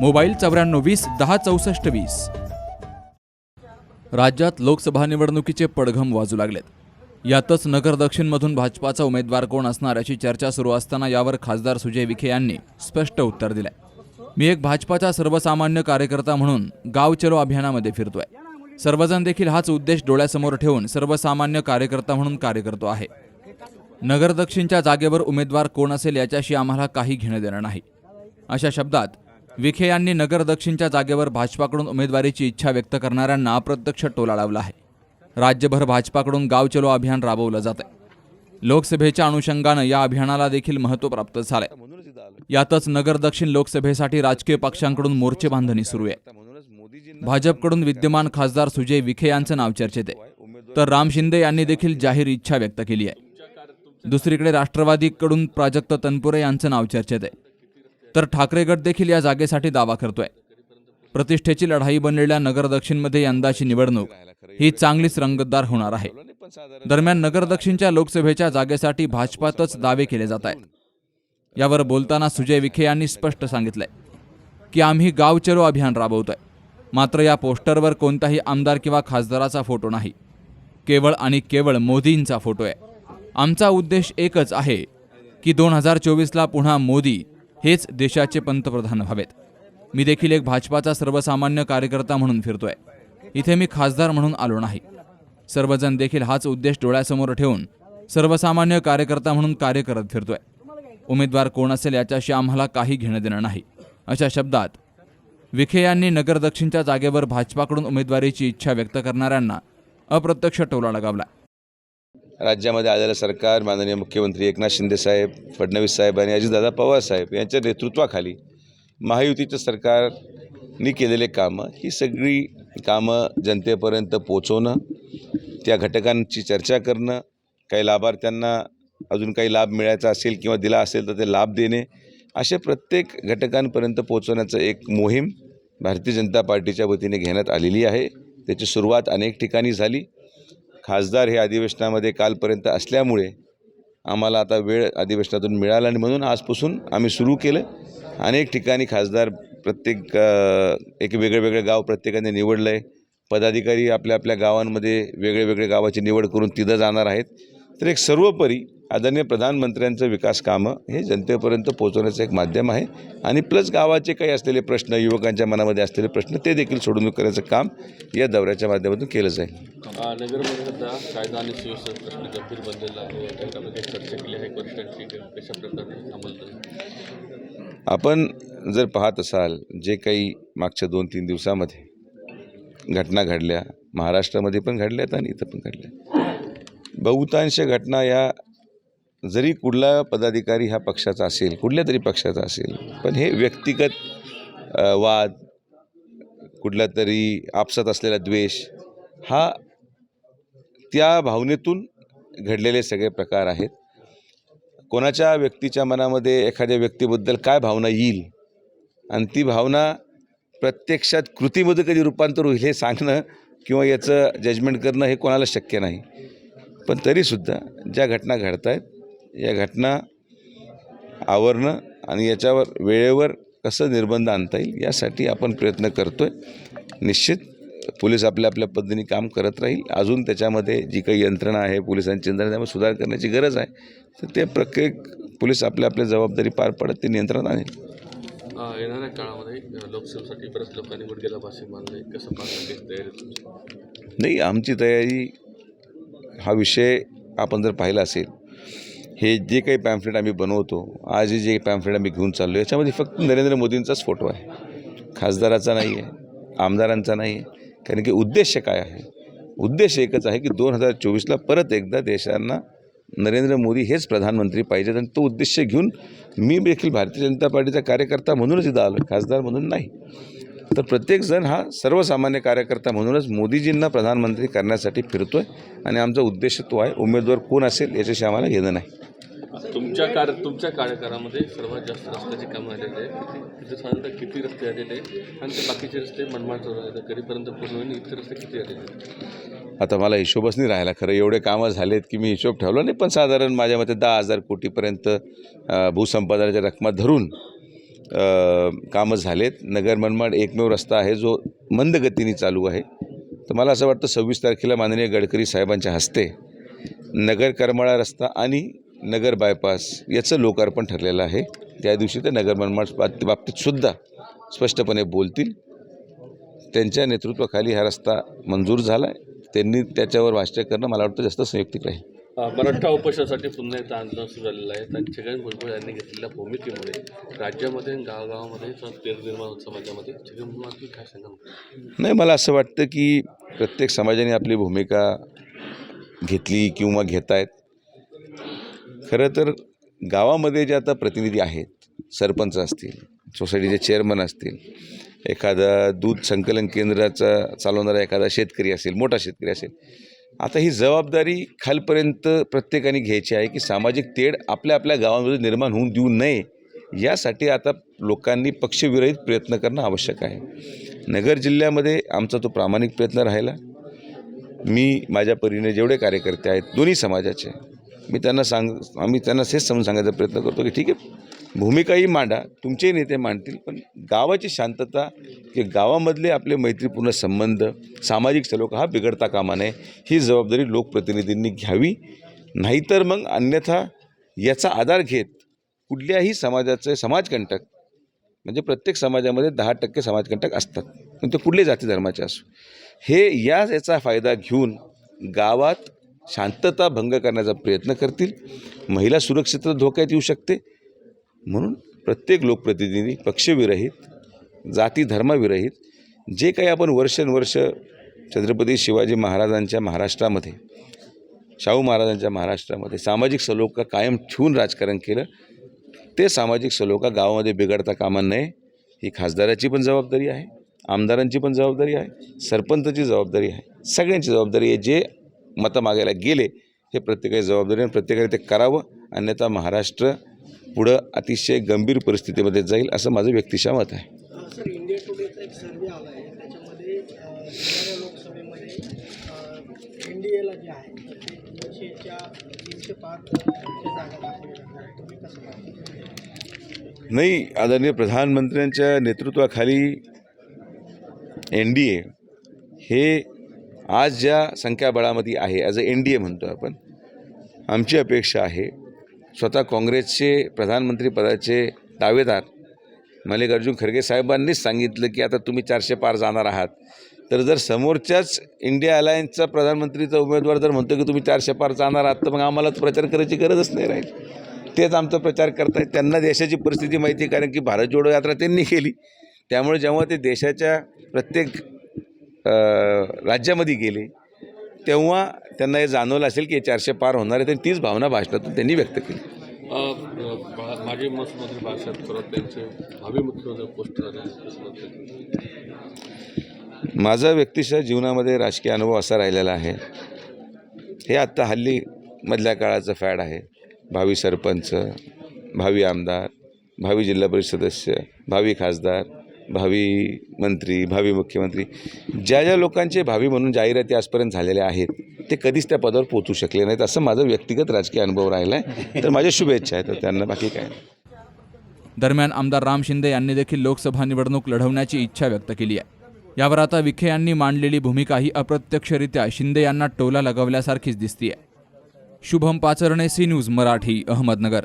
Mobile चौऱ्याण्णव वीस दहा चौसष्ट वीस. राज्यात लोकसभा निवडणुकीचे पडघम वाजू लागलेत. यातच नगर दक्षिणमधून भाजपाचा उमेदवार कोण असणार याची चर्चा सुरू असताना यावर खासदार सुजय विखे यांनी स्पष्ट उत्तर दिलंय. मी एक भाजपाचा सर्वसामान्य कार्यकर्ता म्हणून गाव चलो अभियानामध्ये फिरतोय. सर्वजण देखील हाच उद्देश डोळ्यासमोर ठेवून सर्वसामान्य कार्यकर्ता म्हणून कार्य करतो आहे. नगर दक्षिणच्या जागेवर उमेदवार कोण असेल याच्याशी आम्हाला काही घेणं देणं नाही. अशा शब्दात विखे यांनी नगर दक्षिणच्या जागेवर भाजपाकडून उमेदवारीची इच्छा व्यक्त करणाऱ्यांना अप्रत्यक्ष टोला लावला आहे. राज्यभर भाजपाकडून गाव चलो अभियान राबवलं जात आहे लोकसभेच्या अनुषंगानं या अभियानाला देखील महत्त्व प्राप्त झालंय. यातच नगर दक्षिण लोकसभेसाठी राजकीय पक्षांकडून मोर्चे बांधणी सुरू आहे. भाजपकडून विद्यमान खासदार सुजय विखे यांचं नाव चर्चेत आहे. तर राम शिंदे यांनी देखील जाहीर इच्छा व्यक्त केली आहे. दुसरीकडे राष्ट्रवादीकडून प्राजक्त तनपुरे यांचं नाव चर्चेत आहे. तर ठाकरे गट देखील या जागेसाठी दावा करतोय. प्रतिष्ठेची लढाई बनलेल्या नगर दक्षिणमध्ये यंदाची निवडणूक ही चांगलीच रंगतदार होणार आहे. दरम्यान नगर दक्षिणच्या लोकसभेच्या जागेसाठी भाजपातच दावे केले जात आहेत. यावर बोलताना सुजय विखे यांनी स्पष्ट सांगितलंय की आम्ही गाव चलो अभियान राबवतोय. मात्र या पोस्टरवर कोणताही आमदार किंवा खासदाराचा फोटो नाही. केवळ आणि केवळ मोदींचा फोटो आहे. आमचा उद्देश एकच आहे की दोन हजार चोवीसला पुन्हा मोदी हेच देशाचे पंतप्रधान व्हावेत. मी देखील एक भाजपाचा सर्वसामान्य कार्यकर्ता म्हणून फिरतोय. इथे मी खासदार म्हणून आलो नाही. सर्वजण देखील हाच उद्देश डोळ्यासमोर ठेवून सर्वसामान्य कार्यकर्ता म्हणून कार्य करत फिरतोय. उमेदवार कोण असेल याच्याशी आम्हाला काही घेणं देणं नाही. अशा शब्दात विखे यांनी नगर दक्षिणच्या जागेवर भाजपाकडून उमेदवारीची इच्छा व्यक्त करणाऱ्यांना अप्रत्यक्ष टोला लगावला. राज्यामध्ये आलेलं सरकार माननीय मुख्यमंत्री एकनाथ शिंदे साहेब फडणवीस साहेब आणि अजितदादा पवार साहेब यांच्या नेतृत्वाखाली महायुतीचं सरकारनी केलेले कामं ही सगळी कामं जनतेपर्यंत पोचवणं त्या घटकांची चर्चा करणं काही लाभार्थ्यांना अजून काही लाभ मिळायचा असेल किंवा दिला असेल तर ते लाभ देणे असे प्रत्येक घटकांपर्यंत पोचवण्याचं एक मोहीम भारतीय जनता पार्टीच्या वतीने घेण्यात आलेली आहे. त्याची सुरुवात अनेक ठिकाणी झाली. खासदार हे अधिवेशनामध्ये कालपर्यंत असल्यामुळे आम्हाला आता वेळ अधिवेशनातून मिळाला आणि म्हणून आजपासून आम्ही सुरू केलं. अनेक ठिकाणी खासदार प्रत्येक एक वेगळं वेगळं गाव प्रत्येकाने निवडलं आहे पदाधिकारी आपल्या आपल्या गावांमध्ये वेगळे वेगळे गावाची निवड करून तिथं जाणार आहेत. तर एक सर्वोपरी आदरणीय प्रधानमंत्र्यांचं विकास कामं हे जनतेपर्यंत पोहोचवण्याचं एक माध्यम आहे. आणि प्लस गावाचे काही असलेले प्रश्न युवकांच्या मनामध्ये असलेले प्रश्न ते देखील सोडवणूक करण्याचं काम या दौऱ्याच्या माध्यमातून केलं जाईल. अ, नगरमध्ये सध्या कायदा आणि सुव्यवस्था प्रश्न गंभीर बनलेला आहे. त्याच्यामध्ये चर्चा केली आहे. वरिष्ठांची की कशा प्रकारे अंमलबजावणी? आपण जर पाहत असाल जे काही मागच्या दोन तीन दिवसामध्ये घटना घडल्या महाराष्ट्रामध्ये पण घडल्यात आणि इथं पण घडल्या बहुतांश घटना या जरी कुठला पदाधिकारी हा पक्षाचा असेल कुठल्या तरी पक्षाचा असेल पण हे व्यक्तिगत वाद कुठला तरी आपसात असलेला द्वेष हा त्या भावनेतून घडलेले सगळे प्रकार आहेत. कोणाच्या व्यक्तीच्या मनामध्ये एखाद्या व्यक्तीबद्दल काय भावना येईल आणि ती भावना प्रत्यक्षात कृतीमध्ये कधी रूपांतर होईल हे सांगणं किंवा याचं जजमेंट करणं हे कोणाला शक्य नाही. पण तरीसुद्धा ज्या घटना घडत आहेत या घटना आवरणं आणि याच्यावर वेळेवर कसं निर्बंध आणता येईल यासाठी आपण प्रयत्न करतो आहे निश्चित पोलीस आपल्या आपल्या पद्धतीने काम करत राहील. अजून त्याच्यामध्ये जी काही यंत्रणा आहे पोलिसांची यंत्रणा त्यामध्ये सुधार करण्याची गरज आहे. तर ते प्रत्येक पोलीस आपल्या आपल्या जबाबदारी पार पडत ते नियंत्रणात आणेल. येणाऱ्या काळामध्ये लोकसभेसाठी बऱ्याच लोकांनी निवड भाषे मानले कसं तयारी? नाही आमची तयारी हा विषय आपण जर पाहिला असेल हे जे काही पॅम्फलेट आम्ही बनवतो आज जे पॅम्फलेट आम्ही घेऊन चाललो याच्यामध्ये फक्त नरेंद्र मोदींचाच फोटो आहे. खासदाराचा नाही आहे आमदारांचा नाही आहे. कारण की उद्देश काय आहे? उद्देश एकच आहे की दोन हजार चोवीसला परत एकदा देशांना नरेंद्र मोदी हेच प्रधानमंत्री पाहिजेत आणि तो उद्देश घेऊन मी देखील भारतीय जनता पार्टीचा कार्यकर्ता म्हणूनच इथं आलो खासदार म्हणून नाही. तर प्रत्येकजण हा सर्वसामान्य कार्यकर्ता म्हणूनच मोदीजींना प्रधानमंत्री करण्यासाठी फिरतो आहे आणि आमचा उद्देश तो आहे उमेदवार कोण असेल याच्याशी आम्हाला घेणं नाही. तुमच्या कार तुमच्या कार्यकाळामध्ये सर्वात जास्त रस्त्याचे कामं आलेले आहे किती साधारणतः किती रस्ते आलेले आहे आणि ते बाकीचे रस्ते मनमाड चालू आहेत. कधीपर्यंत पूर्ण होईल इतके रस्ते किती आलेले आता मला हिशोबच नाही राहिला खरं. एवढे कामं झालेत की मी हिशोब ठेवला नाही. पण साधारण माझ्या मते दहा हजार कोटीपर्यंत भूसंपादनाच्या रकमा धरून कामं झालेत. नगर मनमाड एकमेव रस्ता आहे जो मंद गतीने चालू आहे. तर मला असं वाटतं सव्वीस तारखेला माननीय गडकरी साहेबांच्या हस्ते नगर करमाळा रस्ता आणि नगर बायपास याचं लोकार्पण ठरलेलं आहे. त्या दिवशी ते नगर बाबतीत सुद्धा स्पष्टपणे बोलतील. त्यांच्या नेतृत्वाखाली हा रस्ता मंजूर झाला आहे त्यांनी त्याच्यावर भाष्य करणं मला वाटतं जास्त संयुक्तिक राहील. मराठा उपोषणासाठी पुन्हा एकदा आंदोलन सुरू झालेलं आहे. आणि छगन भुजबळ यांनी घेतलेल्या भूमिकेमुळे राज्यामध्ये गावागावामध्ये निर्माण समाजामध्ये छगन भुजबळ काय सांगा नाही मला असं वाटतं की प्रत्येक समाजाने आपली भूमिका घेतली किंवा घेत आहेत खरं तर गावामध्ये जे आता प्रतिनिधी आहेत सरपंच असतील सोसायटीचे चेअरमन असतील एखादा दूध संकलन केंद्राचा चालवणारा एखादा शेतकरी असेल मोठा शेतकरी असेल आता ही जबाबदारी खालपर्यंत प्रत्येकाने घ्यायची आहे की सामाजिक तेढ आपल्या आपल्या गावांमध्ये निर्माण होऊन देऊ नये यासाठी आता लोकांनी पक्षविरहित प्रयत्न करणं आवश्यक आहे. नगर जिल्ह्यामध्ये आमचा तो प्रामाणिक प्रयत्न राहिला. मी माझ्या परीने जेवढे कार्यकर्ते आहेत दोन्ही समाजाचे मी त्यांना सांग आम्ही त्यांना हेच समजून सांगायचा प्रयत्न करतो की ठीक आहे भूमिकाही मांडा तुमचे नेते मांडतील पण गावाची शांतता की गावामधले आपले मैत्रीपूर्ण संबंध सामाजिक सलोखा हा बिघडता कामा नये ही जबाबदारी लोकप्रतिनिधींनी घ्यावी. नाहीतर मग अन्यथा याचा आधार घेत कुठल्याही समाजाचे समाजकंटक म्हणजे प्रत्येक समाजामध्ये दहा टक्के समाजकंटक असतात पण ते कुठले जाती धर्माचे असो हे या याचा फायदा घेऊन गावात शांतता भंग करण्याचा प्रयत्न करतील. महिला सुरक्षितता धोक्यात येऊ शकते. म्हणून प्रत्येक लोकप्रतिनिधी पक्षविरहित जाती धर्मविरहित जे काही आपण वर्षानुवर्ष छत्रपती शिवाजी महाराजांच्या महाराष्ट्रामध्ये शाहू महाराजांच्या महाराष्ट्रामध्ये सामाजिक सलोखा कायम ठेवून राजकारण केलं ते सामाजिक सलोखा गावामध्ये बिघडता कामा नये ही खासदाराची पण जबाबदारी आहे आमदारांची पण जबाबदारी आहे सरपंचाची जबाबदारी आहे सगळ्यांची जबाबदारी आहे. जे मतं मागायला गेले हे प्रत्येकाची जबाबदारी आहे प्रत्येकाने ते करावं अन्यथा महाराष्ट्र पुढं अतिशय गंभीर परिस्थितीमध्ये जाईल असं माझं व्यक्तिशा मत आहे. नाही आदरणीय प्रधानमंत्र्यांच्या नेतृत्वाखाली एन डी ए हे आज ज्या संख्याबळामध्ये आहे as a N D A म्हणतो आपण आमची अपेक्षा आहे स्वतः काँग्रेसचे प्रधानमंत्रीपदाचे दावेदार मल्लिकार्जुन खरगे साहेबांनीच सांगितलं की आता तुम्ही चारशे पार जाणार आहात. तर जर समोरच्याच इंडिया अलायन्सचा प्रधानमंत्रीचा उमेदवार जर म्हणतो की तुम्ही चारशे पार जाणार आहात तर मग आम्हाला प्रचार करायची गरजच नाही राहील. तेच आमचा प्रचार करतायत त्यांना देशाची परिस्थिती माहिती आहे कारण की भारत जोडो यात्रा त्यांनी केली. त्यामुळे जेव्हा ते देशाच्या प्रत्येक राज्यामध्ये गेले तेव्हा त्यांना हे जाणवलं असेल की हे चारशे पार होणार आहे तर तीच भावना भाषणातून त्यांनी व्यक्त केली. माजी मुख्यमंत्री बाळासाहेब थोरात यांचे भावी मुख्यमंत्री पोस्ट झाले? माझा व्यक्तिशः जीवनामध्ये राजकीय अनुभव असा राहिलेला आहे. हे आत्ता हल्ली मधल्या काळाचं फॅड आहे. भावी सरपंच भावी आमदार भावी जिल्हा परिषद सदस्य भावी खासदार भावी मंत्री भावी मुख्यमंत्री ज्या ज्या लोकांचे भावी म्हणून जाहिराती आजपर्यंत झालेल्या आहेत ते कधीच त्या पदावर पोचू शकले नाहीत असं माझा व्यक्तिगत राजकीय अनुभव राहिला आहे. तर माझ्या शुभेच्छा आहेत तर त्यांना बाकी काय दरम्यान आमदार राम शिंदे यांनी देखील लोकसभा निवडणूक लढवण्याची इच्छा व्यक्त केली आहे. यावर आता विखे यांनी मांडलेली भूमिका ही अप्रत्यक्षरित्या शिंदे यांना टोला लगावल्यासारखीच दिसतीये. Shubham Pacharne C news Marathi Ahmednagar.